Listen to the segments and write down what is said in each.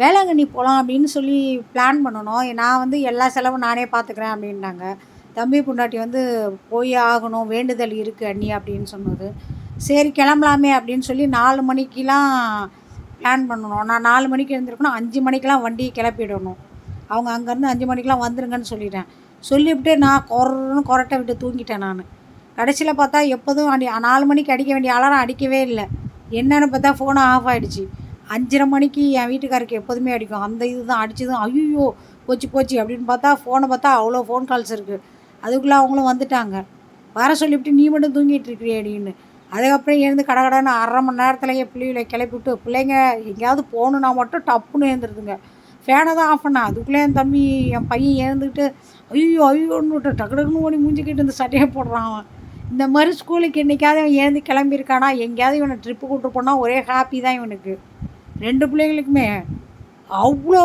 வேளாங்கண்ணி போகலாம் அப்படின்னு சொல்லி பிளான் பண்ணணும். நான் வந்து எல்லா செலவும் நானே பார்த்துக்குறேன் அப்படின்னாங்க. தம்பி பொண்டாட்டி வந்து போய் ஆகணும் வேண்டுதல் இருக்குது அண்ணி அப்படின்னு சொன்னது. சரி கிளம்பலாமே அப்படின்னு சொல்லி நாலு மணிக்கெலாம் பிளான் பண்ணணும். நான் நாலு மணிக்கு எழுந்திருக்கணும் அஞ்சு மணிக்கெலாம் வண்டியை கிளப்பிடணும். அவங்க அங்கேருந்து அஞ்சு மணிக்கெலாம் வந்துருங்கன்னு சொல்லிட்டேன். சொல்லிவிட்டு நான் குரன்னு கொரட்டை விட்டு தூங்கிட்டேன் நான். கடைசியில் பார்த்தா எப்போதும் அடி நாலு மணிக்கு அடிக்க வேண்டிய அலாரம் அடிக்கவே இல்லை. என்னென்னு பார்த்தா ஃபோனை ஆஃப் ஆகிடுச்சு அஞ்சரை மணிக்கு என் வீட்டுக்காருக்கு எப்போதுமே அடிக்கும். அந்த இது தான் அடிச்சதும் ஐயோ போச்சு போச்சு அப்படின்னு பார்த்தா ஃபோனை பார்த்தா அவ்வளோ ஃபோன் கால்ஸ் இருக்குது அதுக்குள்ளே அவங்களும் வந்துட்டாங்க. வர சொல்லிவிட்டு நீ மட்டும் தூங்கிட்டு இருக்கிறியே அப்படின்னு. அதுக்கப்புறம் எழுந்து கடகடன்னு அரை மணி நேரத்துலையே பிள்ளைகளை கிளப்பி விட்டு பிள்ளைங்க எங்கேயாவது போகணுன்னா மட்டும் டப்புன்னு எழுந்துருதுங்க ஃபேனை தான் ஆஃப் பண்ணேன் அதுக்குள்ளே என் தம்பி என் பையன் எழுந்துக்கிட்டு ஐயோ ஐயோன்னு விட்டு டக்கு டக்குன்னு ஓடி மூஞ்சிக்கிட்டு இந்த சட்டையை போடுறான் அவன். இந்த மாதிரி ஸ்கூலுக்கு என்றைக்காவது இவன் எழுந்து கிளம்பியிருக்கானா? எங்கேயாவது இவனை ட்ரிப்பு கூப்பிட்டு போனால் ஒரே ஹாப்பி தான் இவனுக்கு. ரெண்டு பிள்ளைங்களுக்குமே அவ்வளோ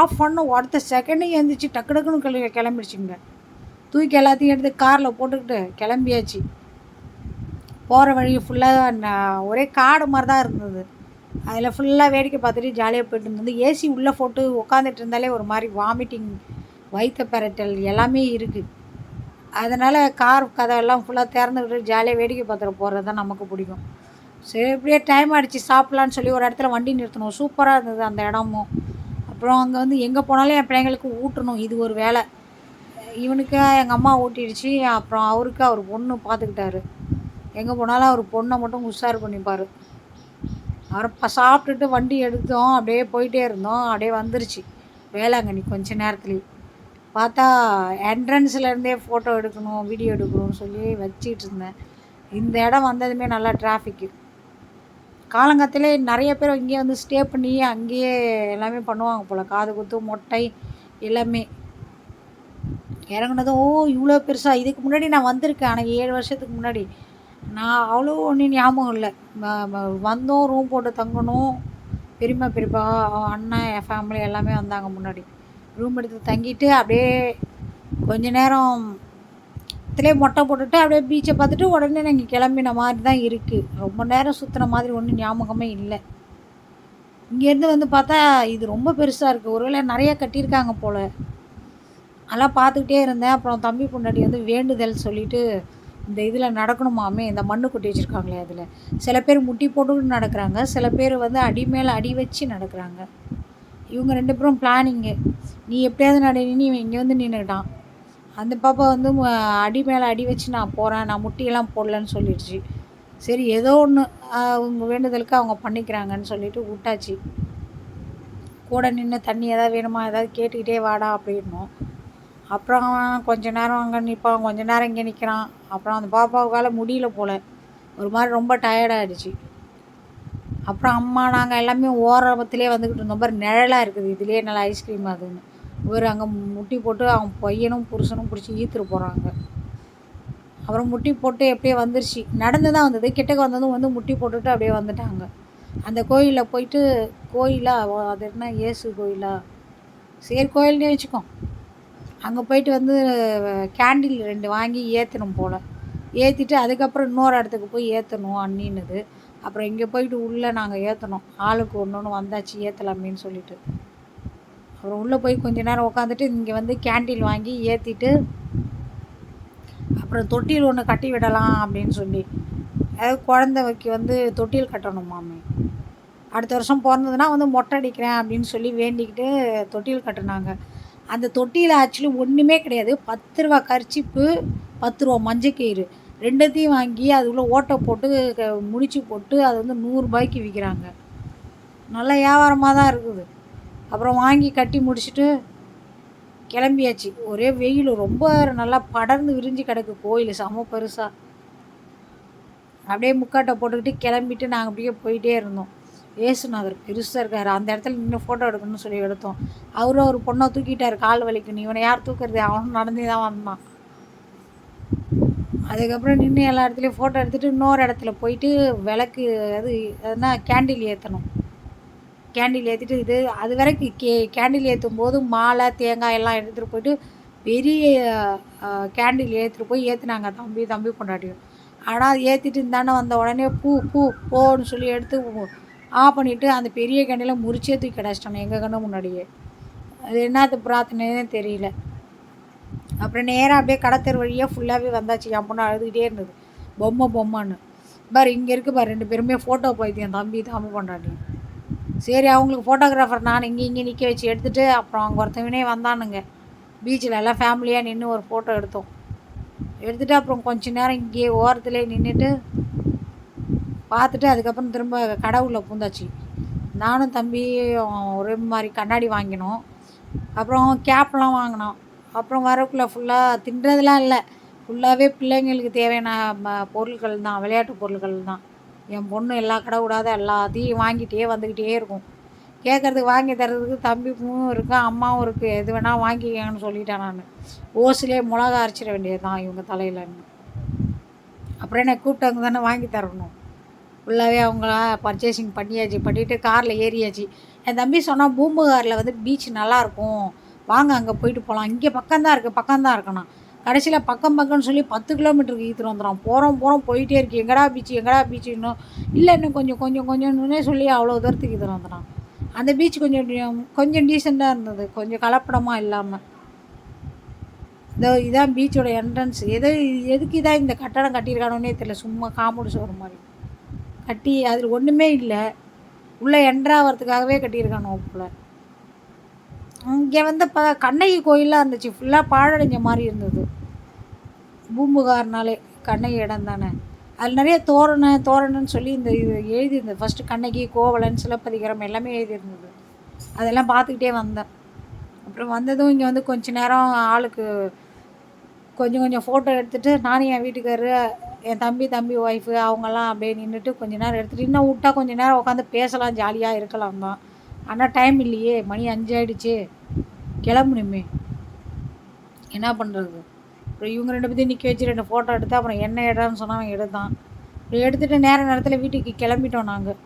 ஆஃப் பண்ண அடுத்த செகண்டே எழுந்திரிச்சு டக்கு டக்குன்னு கிள கிளம்பிடுச்சுங்க. தூக்கி எல்லாத்தையும் எடுத்து காரில் போட்டுக்கிட்டு கிளம்பியாச்சு. போகிற வழி ஃபுல்லாக ஒரே காடு மாதிரி தான் இருந்தது. அதில் ஃபுல்லாக வேடிக்கை பார்த்துட்டு ஜாலியாக போயிட்டு இருந்தது. ஏசி உள்ளே போட்டு உட்காந்துட்டு இருந்தாலே ஒரு மாதிரி வாமிட்டிங் வயிற்ற பெரட்டல் எல்லாமே இருக்குது அதனால் கார் கதவெல்லாம் ஃபுல்லாக திறந்துக்கிட்டு ஜாலியாக வேடிக்கை பார்த்துட்டு போகிறது தான் நமக்கு பிடிக்கும். சரி இப்படியே டைம் ஆகிடுச்சு சாப்பிட்லான்னு சொல்லி ஒரு இடத்துல வண்டி நிறுத்தணும். சூப்பராக இருந்தது அந்த இடமும். அப்புறம் அங்கே வந்து எங்கே போனாலும் என் பிள்ளைங்களுக்கு ஊட்டணும் இது ஒரு வேலை. இவனுக்கு எங்கள் அம்மா ஊட்டிடுச்சு அப்புறம் அவருக்கு அவர் பொண்ணு பார்த்துக்கிட்டாரு எங்கே போனாலும் அவர் பொண்ணை மட்டும் உஷார் பண்ணிப்பார். அவர் இப்போ சாப்பிட்டுட்டு வண்டி எடுத்தோம் அப்படியே போயிட்டே இருந்தோம் அப்படியே வந்துருச்சு. வேளாங்கண்ணி கொஞ்ச நேரத்துலேயே. பார்த்தா என்ட்ரன்ஸ்லேருந்தே ஃபோட்டோ எடுக்கணும் வீடியோ எடுக்கணும்னு சொல்லி வச்சிட்டு இருந்தேன். இந்த இடம் வந்ததுமே நல்லா டிராஃபிக்கு காலங்காத்திலே நிறைய பேர் இங்கேயே வந்து ஸ்டே பண்ணி அங்கேயே எல்லாமே பண்ணுவாங்க போல். காது குத்து மொட்டை எல்லாமே. இறங்குனதும் ஓ இவ்வளோ பெருசாக இதுக்கு முன்னாடி நான் வந்திருக்கேன். ஆனால் ஏழு வருஷத்துக்கு முன்னாடி. நான் அவ்வளோ ஒன்றும் ஞாபகம் இல்லை. வந்தோம் ரூம் போட்டு தங்கணும் பெரியம்மா பெரியப்பா அண்ணன் என் ஃபேமிலி எல்லாமே வந்தாங்க முன்னாடி. ரூம் எடுத்து தங்கிட்டு அப்படியே கொஞ்ச நேரம் பக்கத்துலேயே மொட்டை போட்டுட்டு அப்படியே பீச்சை பார்த்துட்டு உடனே நாங்கள் கிளம்பின மாதிரி தான் இருக்குது ரொம்ப நேரம் சுற்றின மாதிரி ஒன்றும் ஞாபகமே இல்லை. இங்கேருந்து வந்து பார்த்தா இது ரொம்ப பெருசாக இருக்குது ஒருவேளை நிறைய கட்டியிருக்காங்க போல். அதெல்லாம் பார்த்துக்கிட்டே இருந்தேன். அப்புறம் தம்பி பொண்டாட்டி வந்து வேண்டுதல் சொல்லிட்டு இந்த இதில் நடக்கணுமாமே இந்த மண்ணு கொட்டி வச்சுருக்காங்களே அதில். சில பேர் முட்டி போட்டுக்கிட்டு நடக்கிறாங்க. சில பேர் வந்து அடி மேலே அடி வச்சு நடக்கிறாங்க. இவங்க ரெண்டு பேரும் பிளானிங்கு நீ எப்படியாவது நடனி இவன் இங்கே வந்து நின்றுக்கிட்டான் அந்த பாப்பா வந்து அடி மேலே அடி வச்சு நான் போகிறேன் நான் முட்டியெல்லாம் போடலன்னு சொல்லிடுச்சு. சரி ஏதோ ஒன்று அவங்க வேண்டுதலுக்கு அவங்க பண்ணிக்கிறாங்கன்னு சொல்லிட்டு விட்டாச்சு. கூட நின்று தண்ணி எதாவது வேணுமா? ஏதாவது கேட்டுக்கிட்டே வாடா அப்படின்னோம். அப்புறம் கொஞ்ச நேரம் அங்கே நிற்பான் கொஞ்ச நேரம் இங்கே நிற்கிறான் அப்புறம் அந்த பாப்பாவுக்கால முடியல போல். ஒரு மாதிரி ரொம்ப டயர்டாகிடுச்சு அப்புறம் அம்மா நாங்கள் எல்லாமே ஓரத்துலேயே வந்துக்கிட்டு இருந்தோம். பாரு நிழலாக இருக்குது. இதுலேயே நல்லா ஐஸ்கிரீம் அதுன்னு. இவர் அங்கே முட்டி போட்டு அவன் பையனும் புருஷனும் பிடிச்சி ஈத்துட்டு போகிறாங்க அப்புறம் முட்டி போட்டு எப்படியே வந்துருச்சு. நடந்து தான் வந்தது. கிட்டக்க வந்ததும் வந்து முட்டி போட்டுட்டு அப்படியே வந்துட்டாங்க. அந்த கோயிலில் போயிட்டு கோயிலா அது என்ன இயேசு கோயிலா? சரி கோயில்னே வச்சுக்கோ. அங்கே போயிட்டு வந்து கேண்டில் ரெண்டு வாங்கி ஏற்றணும் போல். ஏற்றிட்டு அதுக்கப்புறம் இன்னொரு இடத்துக்கு போய் ஏற்றணும் அண்ணின்னுது. அப்புறம் இங்கே போயிட்டு உள்ளே நாங்கள் ஏற்றணும் ஆளுக்கு ஒன்று ஒன்று வந்தாச்சு ஏற்றலாமேன்னு சொல்லிட்டு. அப்புறம் உள்ளே போய் கொஞ்ச நேரம் உட்காந்துட்டு இங்கே வந்து கேண்டில் வாங்கி ஏற்றிட்டு அப்புறம் தொட்டில் ஒன்று கட்டி விடலாம் அப்படின்னு சொல்லி. அதாவது குழந்தைக்கு வந்து தொட்டில் கட்டணுமாமே அடுத்த வருஷம் பிறந்ததுன்னா வந்து மொட்டை அடிக்கிறேன் அப்படின்னு சொல்லி வேண்டிக்கிட்டு தொட்டில் கட்டினாங்க. அந்த தொட்டியில் ஆக்சுவலி ஒன்றுமே கிடையாது. பத்து ரூபா கர்ச்சிப்பு பத்து ரூபா மஞ்சக்கயிறு. ரெண்டுத்தையும் வாங்கி அதுக்குள்ளே ஓட்டை போட்டு க- முடிச்சு போட்டு அது வந்து நூறுரூபாய்க்கு விற்கிறாங்க நல்ல வியாபாரமாக தான் இருக்குது. அப்புறம் வாங்கி கட்டி முடிச்சுட்டு கிளம்பியாச்சு. ஒரே வெயில் ரொம்ப நல்லா படர்ந்து விரிஞ்சு கிடக்கு கோயில் செம பெருசாக அப்படியே முக்காட்டை போட்டுக்கிட்டு கிளம்பிட்டு நாங்கள் அப்படியே போயிட்டே இருந்தோம். ஏசுநாதர் பெருசாக இருக்கார். அந்த இடத்துல நின்று ஃபோட்டோ எடுக்கணும்னு சொல்லி எடுத்தோம். அவரும் ஒரு பொண்ணை தூக்கிட்டார் கால் வலிக்குன்னு. இவனை யார் தூக்குறது? அவனும் நடந்தே தான் வந்தான். அதுக்கப்புறம் நின்று எல்லா இடத்துலையும் ஃபோட்டோ எடுத்துகிட்டு இன்னொரு இடத்துல போயிட்டு விளக்கு அது அதுனா கேண்டில் ஏற்றணும் கேண்டில் ஏற்றிட்டு இது அது வரைக்கும் கே கேண்டில் ஏற்றும் போது மாலை தேங்காய் எல்லாம் எடுத்துகிட்டு போயிட்டு பெரிய கேண்டில் ஏற்றிட்டு போய் ஏற்றுனாங்க தம்பி தம்பி கொண்டாடியும் ஆனால் ஏற்றிட்டு இருந்தானே வந்த உடனே பூ பூ போன்னு சொல்லி எடுத்து ஆஃப் பண்ணிவிட்டு அந்த பெரிய கண்ணியில் முறிச்சே தூக்கி கிடச்சிட்டானே எங்கள் கண்ணு முன்னாடியே. அது என்னது பிரார்த்தனைன்னு தெரியல. அப்புறம் நேராக அப்படியே கடத்தர் வழியாக ஃபுல்லாகவே வந்தாச்சு. என் பொண்ணு அழுதுகிட்டே இருந்தது. பொம்மை பொம்மைன்னு. பாரு இங்கே இருக்கு பார் ரெண்டு பேருமே ஃபோட்டோ பைத்தியம் தம்பி தம்பி பொண்டாட்டி. சரி அவங்களுக்கு ஃபோட்டோகிராஃபர் நான் இங்கே இங்கே நிற்க வச்சு எடுத்துகிட்டு அப்புறம் அங்கே ஒருத்தவனே வந்தானுங்க. பீச்சில் எல்லாம் ஃபேமிலியாக நின்று ஒரு ஃபோட்டோ எடுத்தோம். எடுத்துகிட்டு அப்புறம் கொஞ்ச நேரம் இங்கேயே ஓரத்துலேயே நின்றுட்டு பார்த்துட்டு அதுக்கப்புறம் திரும்ப கடவுளில் பூந்தாச்சு. நானும் தம்பி ஒரே மாதிரி கண்ணாடி வாங்கினோம். அப்புறம் கேப்லாம் வாங்கினோம். அப்புறம் வரக்குள்ளே ஃபுல்லாக தின்றதெல்லாம் இல்லை. ஃபுல்லாகவே பிள்ளைங்களுக்கு தேவையான ம- பொருட்கள் தான் விளையாட்டு பொருட்கள் தான். என் பொண்ணு எல்லா கடை விடாத எல்லாத்தையும் வாங்கிட்டே வந்துக்கிட்டே இருக்கும். கேட்குறதுக்கு வாங்கி தர்றதுக்கு தம்பிக்கும் இருக்கு அம்மாவும் இருக்குது எது வேணால் வாங்கிக்கங்கன்னு சொல்லிட்டேன் நான். ஓசிலே மிளகா அரைச்சிட வேண்டியது தான் இவங்க தலையிலன்னு அப்புறம் என்ன கூப்பிட்டவங்க தானே வாங்கி தரணும். ஃபுல்லாகவே அவங்கள பர்ச்சேசிங் பண்ணியாச்சு பண்ணிவிட்டு காரில் ஏறியாச்சு. என் தம்பி சொன்னால் பூம்புகாரில் வந்து பீச் நல்லாயிருக்கும் வாங்க அங்கே போயிட்டு போகலாம் இங்கே பக்கம்தான் இருக்குது பக்கம்தான் இருக்கணும். கடைசியில் பக்கம் பக்கம்னு சொல்லி பத்து கிலோமீட்டருக்கு ஈத்துட்டு வந்துடும் போகிறோம் போகிறோம் போயிட்டே இருக்கு. எங்கடா பீச் எங்கடா பீச் இன்னும் இல்லை இன்னும் கொஞ்சம் கொஞ்சம் கொஞ்சம்னே சொல்லி அவ்வளோ தூரத்துக்கு ஈத்துட்டு வந்துடும் அந்த பீச் கொஞ்சம் கொஞ்சம் டீசெண்டாக இருந்தது. கொஞ்சம் கலப்படமாக இல்லாமல் இதோ இதான் பீச்சோட என்ட்ரன்ஸ் எது எதுக்கு இதான் இந்த கட்டடம் கட்டியிருக்கானோன்னே தெரியல. சும்மா காம்பவுண்ட் சோறு மாதிரி. கட்டி அதில் ஒன்றுமே இல்லை. உள்ளே என்ட்ராகிறதுக்காகவே கட்டியிருக்கானோ போல் இங்கே வந்து ப கண்ணகி கோயிலாக இருந்துச்சு. ஃபுல்லாக பாழடைஞ்ச மாதிரி இருந்தது. பூம்புகார்னாலே கண்ணகி இடம் தானே. அதில் நிறைய தோரணை தோரணன்னு சொல்லி இந்த இது எழுதியிருந்தது. ஃபஸ்ட்டு கண்ணகி கோவலன் சிலப்பதிகாரம் எல்லாமே எழுதியிருந்தது. அதெல்லாம் பார்த்துக்கிட்டே வந்தேன். அப்புறம் வந்ததும் இங்கே வந்து கொஞ்ச நேரம் ஆளுக்கு கொஞ்சம் கொஞ்சம் ஃபோட்டோ எடுத்துகிட்டு நானும் என் வீட்டுக்காரரு என் தம்பி தம்பி ஒய்ஃபு அவங்கெல்லாம் அப்படியே நின்றுட்டு கொஞ்ச நேரம் எடுத்துகிட்டு இன்னும் விட்டா கொஞ்ச நேரம் உட்காந்து பேசலாம் ஜாலியாக இருக்கலாம் தான். ஆனால் டைம் இல்லையே. மணி அஞ்சாயிடுச்சு கிளம்பணுமே. என்ன பண்ணுறது அப்புறம் இவங்க ரெண்டு பேத்தையும் நிற்க வச்சு ரெண்டு ஃபோட்டோ எடுத்து அப்புறம் என்ன இடம்னு சொன்னால் அவன் எடுத்தான். அப்புறம் எடுத்துகிட்டு நேர நேரத்தில் வீட்டுக்கு கிளம்பிட்டோம் நாங்கள்